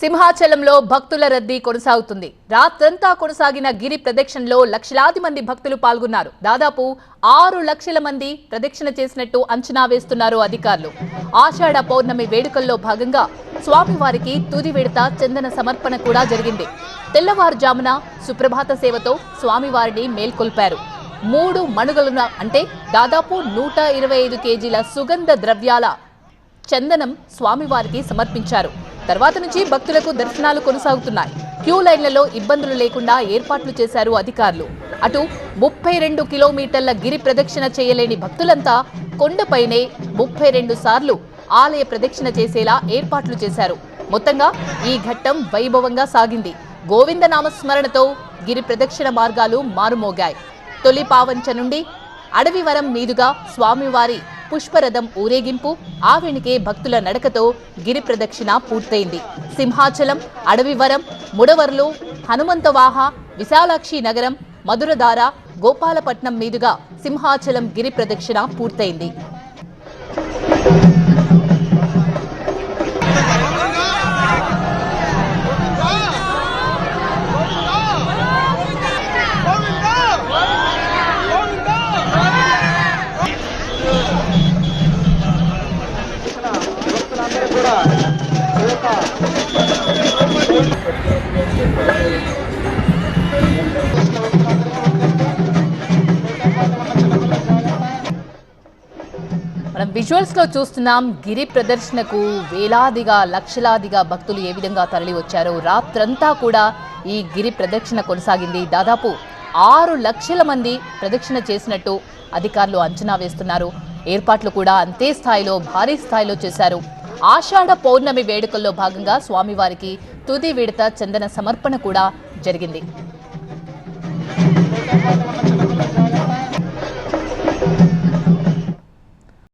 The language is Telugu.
సింహాచలంలో భక్తుల రద్దీ కొనసాగుతుంది. రాత్రంతా కొనసాగిన గిరి ప్రదక్షిణలో లక్షలాది మంది భక్తులు పాల్గొన్నారు. దాదాపు ఆరు లక్షల మంది ప్రదక్షిణ చేసినట్టు అంచనా వేస్తున్నారు అధికారులు. ఆషాఢ పౌర్ణమి వేడుకల్లో భాగంగా స్వామివారికి తుది విడత చందన సమర్పణ కూడా జరిగింది. తెల్లవారుజామున సుప్రభాత సేవతో స్వామివారిని మేల్కొల్పారు. మూడు మణుగలున అంటే దాదాపు నూట ఇరవై ఐదు కేజీల సుగంధ ద్రవ్యాల చందనం స్వామివారికి సమర్పించారు. తర్వాత నుంచి భక్తులకు దర్శనాలు కొనసాగుతున్నాయి. క్యూ లైన్లలో ఇబ్బందులు లేకుండా ఏర్పాట్లు చేశారు అధికారులు. అటు ముప్పై రెండు కిలోమీటర్ల గిరి ప్రదక్షిణ చేయలేని భక్తులంతా కొండపైనే ముప్పై రెండు సార్లు ఆలయ ప్రదక్షిణ చేసేలా ఏర్పాట్లు చేశారు. మొత్తంగా ఈ ఘట్టం వైభవంగా సాగింది. గోవింద నామస్మరణతో గిరి ప్రదక్షిణ మార్గాలు మారుమోగాయి. తొలి పావంచ నుండి అడవివరం మీదుగా స్వామివారి పుష్పరథం ఊరేగింపు ఆ భక్తుల నడకతో గిరి ప్రదక్షిణ పూర్తయింది. సింహాచలం అడవివరం ముడవర్లు హనుమంతవాహ విశాలాక్షి నగరం మధురధార గోపాలపట్నం మీదుగా సింహాచలం గిరి ప్రదక్షిణ పూర్తయింది. మనం విజువల్స్లో చూస్తున్నాం గిరి ప్రదర్శనకు వేలాదిగా లక్షలాదిగా భక్తులు ఏ విధంగా తరలి వచ్చారో రాత్రంతా కూడా ఈ గిరి ప్రదక్షిణ కొనసాగింది. దాదాపు ఆరు లక్షల మంది ప్రదక్షిణ చేసినట్టు అధికారులు అంచనా వేస్తున్నారు. ఏర్పాట్లు కూడా అంతే స్థాయిలో భారీ స్థాయిలో చేశారు. ఆషాఢ పౌర్ణమి వేడుకల్లో భాగంగా స్వామివారికి తుది విడత చందన సమర్పణ కూడా జరిగింది.